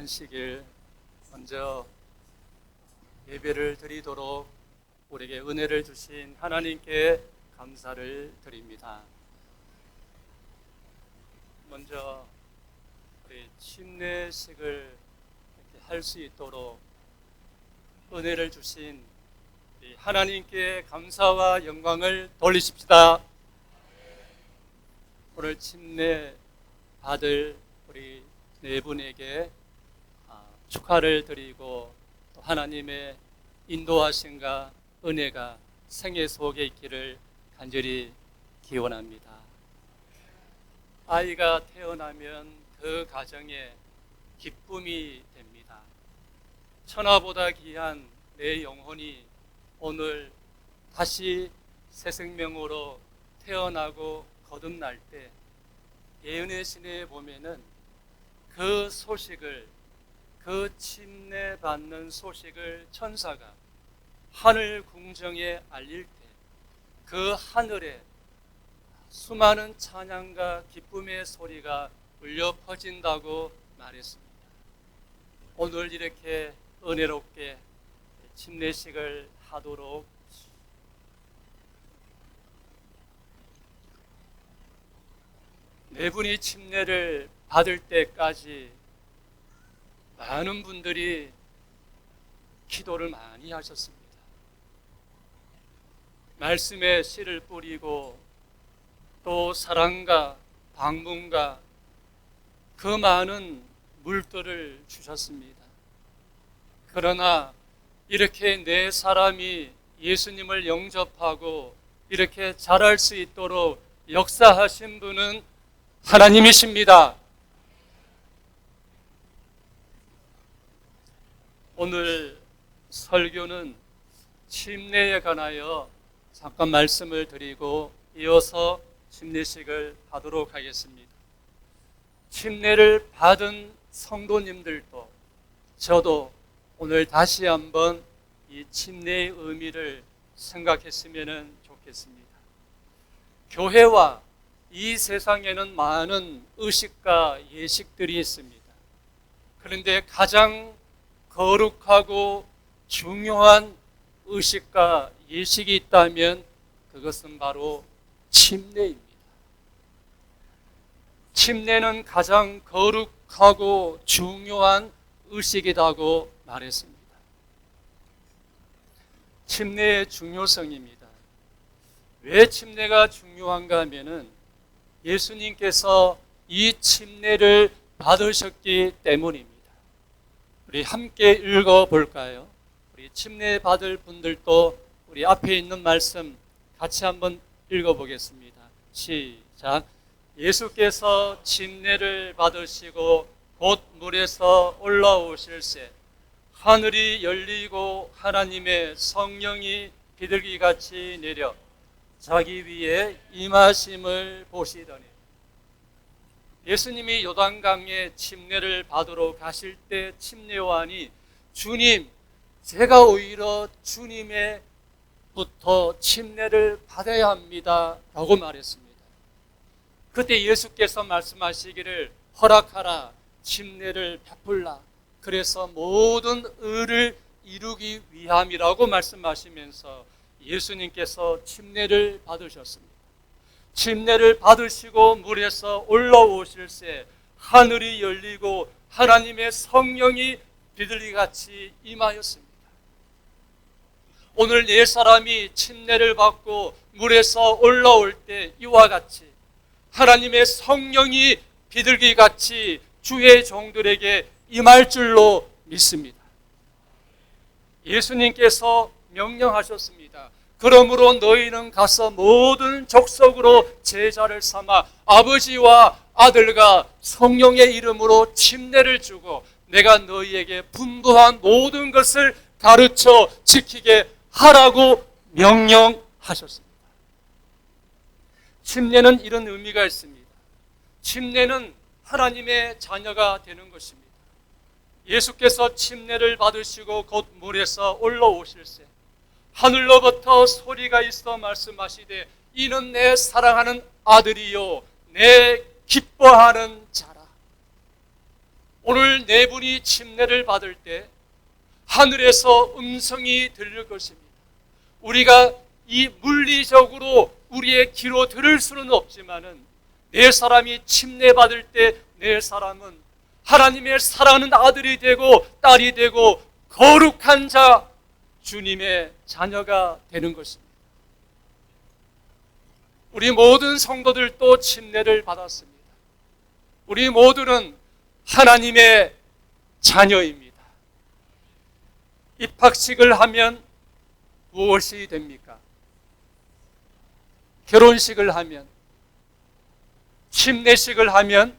안식일 먼저 예배를 드리도록 우리에게 은혜를 주신 하나님께 감사를 드립니다. 먼저 우리 침례식을 할 수 있도록 은혜를 주신 이 하나님께 감사와 영광을 돌리십시다. 오늘 침례 받을 우리 네 분에게 아, 축하를 드리고 또 하나님의 인도하심과 은혜가 생애 속에 있기를 간절히 기원합니다. 아이가 태어나면 그 가정에 기쁨이 됩니다. 천하보다 귀한 내 영혼이 오늘 다시 새 생명으로 태어나고 거듭날 때 예언의 신에 보면은 그 소식을 그 침례 받는 소식을 천사가 하늘 궁정에 알릴 때 그 하늘에 수많은 찬양과 기쁨의 소리가 울려 퍼진다고 말했습니다. 오늘 이렇게 은혜롭게 침례식을 하도록 네 분이 침례를 받을 때까지 많은 분들이 기도를 많이 하셨습니다. 말씀에 씨를 뿌리고 또 사랑과 방문과 그 많은 물들을 주셨습니다. 그러나 이렇게 네 사람이 예수님을 영접하고 이렇게 잘할 수 있도록 역사하신 분은 하나님이십니다. 오늘 설교는 침례에 관하여 잠깐 말씀을 드리고 이어서 침례식을 하도록 하겠습니다. 침례를 받은 성도님들도 저도 오늘 다시 한번 이 침례의 의미를 생각했으면 좋겠습니다. 교회와 이 세상에는 많은 의식과 예식들이 있습니다. 그런데 가장 거룩하고 중요한 의식과 예식이 있다면 그것은 바로 침례입니다. 침례는 가장 거룩하고 중요한 의식이라고 말했습니다. 침례의 중요성입니다. 왜 침례가 중요한가 하면은 예수님께서 이 침례를 받으셨기 때문입니다. 우리 함께 읽어 볼까요? 우리 침례 받을 분들도 우리 앞에 있는 말씀 같이 한번 읽어 보겠습니다. 시작. 예수께서 침례를 받으시고 곧 물에서 올라오실새 하늘이 열리고 하나님의 성령이 비둘기 같이 내려 자기 위에 임하심을 보시더니 예수님이 요단강에 침례를 받으러 가실 때 침례요한이 주님 제가 오히려 주님의 부터 침례를 받아야 합니다 라고 말했습니다 그때 예수께서 말씀하시기를 허락하라 침례를 베풀라 그래서 모든 의를 이루기 위함이라고 말씀하시면서 예수님께서 침례를 받으셨습니다. 침례를 받으시고 물에서 올라오실새 하늘이 열리고 하나님의 성령이 비둘기 같이 임하였습니다. 오늘 네 사람이 침례를 받고 물에서 올라올 때 이와 같이 하나님의 성령이 비둘기 같이 주의 종들에게 임할 줄로 믿습니다. 예수님께서 명령하셨습니다. 그러므로 너희는 가서 모든 족속으로 제자를 삼아 아버지와 아들과 성령의 이름으로 침례를 주고 내가 너희에게 분부한 모든 것을 가르쳐 지키게 하라고 명령하셨습니다. 침례는 이런 의미가 있습니다. 침례는 하나님의 자녀가 되는 것입니다. 예수께서 침례를 받으시고 곧 물에서 올라오실새 하늘로부터 소리가 있어 말씀하시되 이는 내 사랑하는 아들이요 내 기뻐하는 자라 오늘 네 분이 침례를 받을 때 하늘에서 음성이 들릴 것입니다. 우리가 이 물리적으로 우리의 귀로 들을 수는 없지만은 네 사람이 침례 받을 때네 사람은 하나님의 사랑하는 아들이 되고 딸이 되고 거룩한 자 주님의 자녀가 되는 것입니다. 우리 모든 성도들도 침례를 받았습니다. 우리 모두는 하나님의 자녀입니다. 입학식을 하면 무엇이 됩니까? 결혼식을 하면, 침례식을 하면,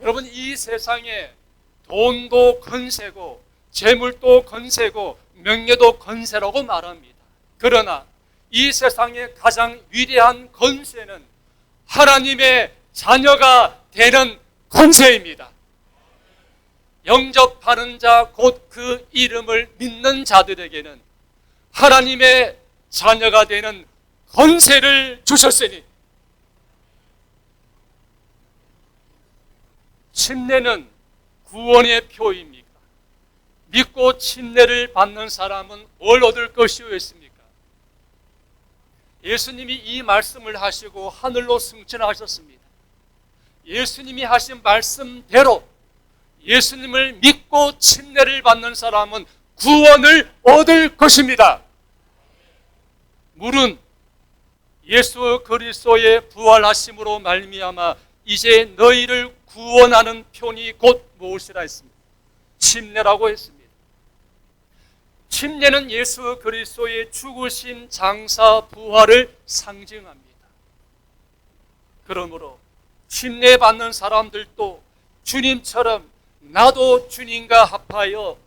여러분, 이 세상에 돈도 건세고, 재물도 건세고, 명예도 건세라고 말합니다. 그러나 이 세상의 가장 위대한 건세는 하나님의 자녀가 되는 건세입니다. 영접하는 자, 곧 그 이름을 믿는 자들에게는 하나님의 자녀가 되는 건세를 주셨으니 침례는 구원의 표입니까? 믿고 침례를 받는 사람은 뭘 얻을 것이었습니까? 예수님이 이 말씀을 하시고 하늘로 승천하셨습니다. 예수님이 하신 말씀대로 예수님을 믿고 침례를 받는 사람은 구원을 얻을 것입니다. 물은 예수 그리스도의 부활하심으로 말미암아 이제 너희를 구원하는 편이 곧 무엇이라 했습니다. 침례라고 했습니다. 침례는 예수 그리스도의 죽으신 장사 부활을 상징합니다. 그러므로 침례 받는 사람들도 주님처럼 나도 주님과 합하여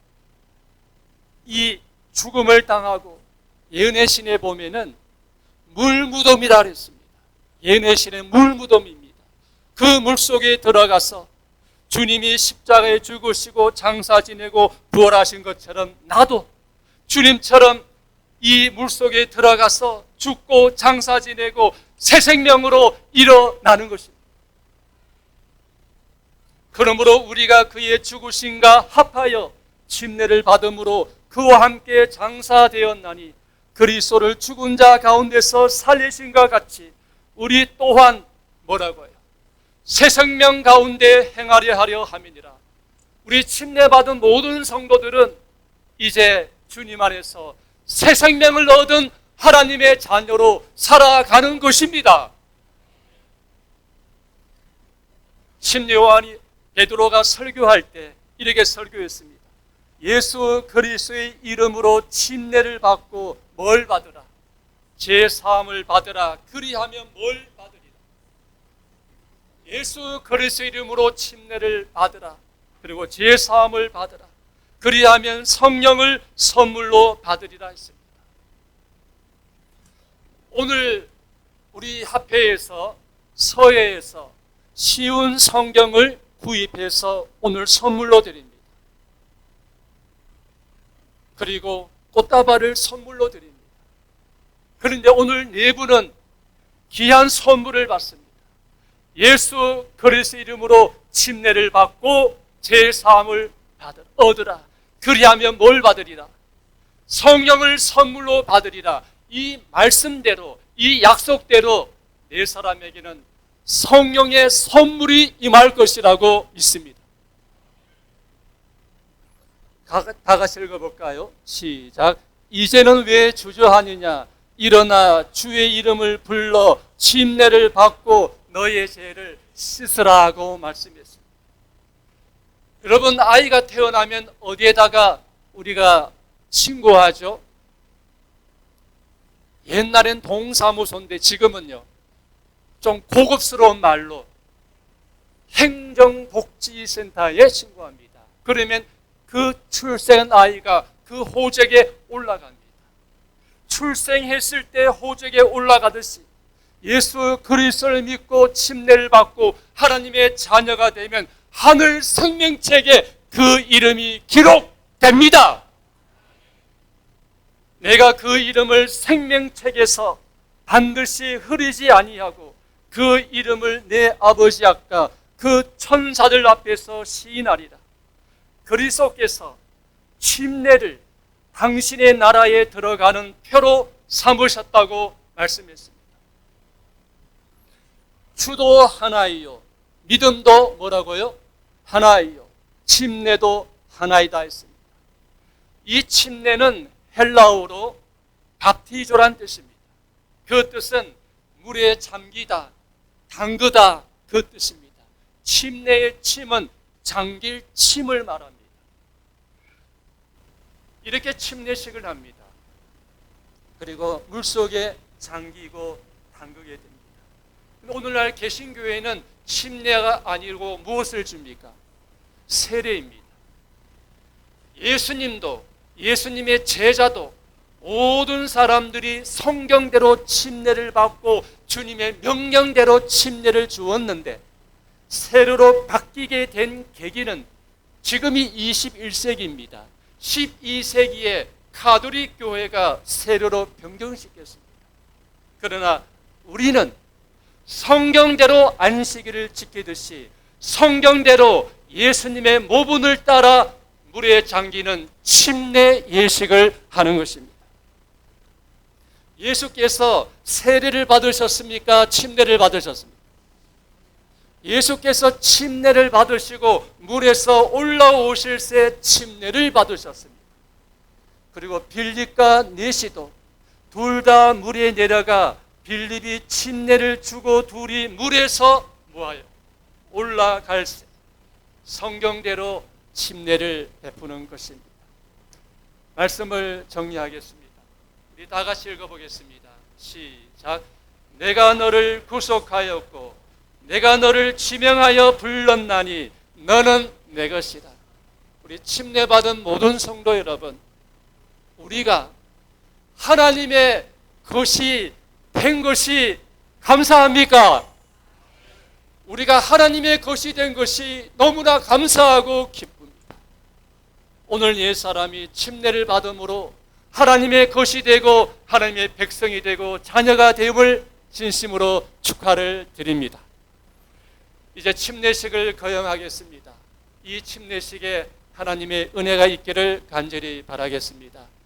이 죽음을 당하고 예언의 보면은 물무덤이라 그랬습니다. 예언의 물무덤입니다. 그 물속에 들어가서 주님이 십자가에 죽으시고 장사 지내고 부활하신 것처럼 나도 주님처럼 이 물속에 들어가서 죽고 장사 지내고 새 생명으로 일어나는 것입니다. 그러므로 우리가 그의 죽으신가 합하여 침례를 받음으로 그와 함께 장사되었나니 그리스도를 죽은 자 가운데서 살리신과 같이 우리 또한 뭐라고요? 새 생명 가운데 행하려 하려 함이니라. 우리 침례 받은 모든 성도들은 이제 주님 안에서 새 생명을 얻은 하나님의 자녀로 살아가는 것입니다. 심요한이 베드로가 설교할 때 이렇게 설교했습니다. 예수 그리스도의 이름으로 침례를 받고 뭘 받으라? 제 사함을 받으라. 그리하면 뭘 받으리라? 예수 그리스도 이름으로 침례를 받으라. 그리고 제 사함을 받으라. 그리하면 성령을 선물로 받으리라 했습니다. 오늘 우리 합회에서 서예에서 쉬운 성경을 구입해서 오늘 선물로 드립니다. 그리고 꽃다발을 선물로 드립니다. 그런데 오늘 네 분은 귀한 선물을 받습니다. 예수 그리스도 이름으로 침례를 받고 제사함을 받으라. 얻으라. 그리하면 뭘 받으리라? 성령을 선물로 받으리라. 이 말씀대로 이 약속대로 네 사람에게는 성령의 선물이 임할 것이라고 믿습니다. 다 같이 읽어볼까요? 시작. 이제는 왜 주저하느냐? 일어나 주의 이름을 불러 침례를 받고 너의 죄를 씻으라고 말씀했습니다. 여러분 아이가 태어나면 어디에다가 우리가 신고하죠? 옛날엔 동사무소인데 지금은요 좀 고급스러운 말로 행정복지센터에 신고합니다. 그러면 그 출생한 아이가 그 호적에 올라갑니다. 출생했을 때 호적에 올라가듯이 예수 그리스도를 믿고 침례를 받고 하나님의 자녀가 되면 하늘 생명책에 그 이름이 기록됩니다. 내가 그 이름을 생명책에서 반드시 흐리지 아니하고 그 이름을 내 아버지 아까 그 천사들 앞에서 시인하리라. 그리스도께서 침례를 당신의 나라에 들어가는 표로 삼으셨다고 말씀했습니다. 주도 하나이요. 믿음도 뭐라고요? 하나이요. 침례도 하나이다 했습니다. 이 침례는 헬라어로 밥티조란 뜻입니다. 그 뜻은 물에 잠기다, 담그다 그 뜻입니다. 침례의 침은 잠길 침을 말합니다. 이렇게 침례식을 합니다. 그리고 물 속에 잠기고 담그게 됩니다. 오늘날 개신교회는 침례가 아니고 무엇을 줍니까? 세례입니다. 예수님도 예수님의 제자도 모든 사람들이 성경대로 침례를 받고 주님의 명령대로 침례를 주었는데 세례로 바뀌게 된 계기는 지금이 21세기입니다. 12세기에 카톨릭 교회가 세례로 변경시켰습니다. 그러나 우리는 성경대로 안식일을 지키듯이 성경대로 예수님의 모분을 따라 물에 잠기는 침례 예식을 하는 것입니다. 예수께서 세례를 받으셨습니까? 침례를 받으셨습니까? 예수께서 침례를 받으시고 물에서 올라오실 새 침례를 받으셨습니다. 그리고 빌립과 네시도 둘 다 물에 내려가 빌립이 침례를 주고 둘이 물에서 뭐하여 올라갈 새 성경대로 침례를 베푸는 것입니다. 말씀을 정리하겠습니다. 우리 다 같이 읽어보겠습니다. 시작. 내가 너를 구속하였고 내가 너를 지명하여 불렀나니 너는 내 것이다. 우리 침례받은 모든 성도 여러분, 우리가 하나님의 것이 된 것이 감사합니까? 우리가 하나님의 것이 된 것이 너무나 감사하고 기쁩니다. 오늘 옛 사람이 침례를 받음으로 하나님의 것이 되고 하나님의 백성이 되고 자녀가 되음을 진심으로 축하를 드립니다. 이제 침례식을 거행하겠습니다. 이 침례식에 하나님의 은혜가 있기를 간절히 바라겠습니다.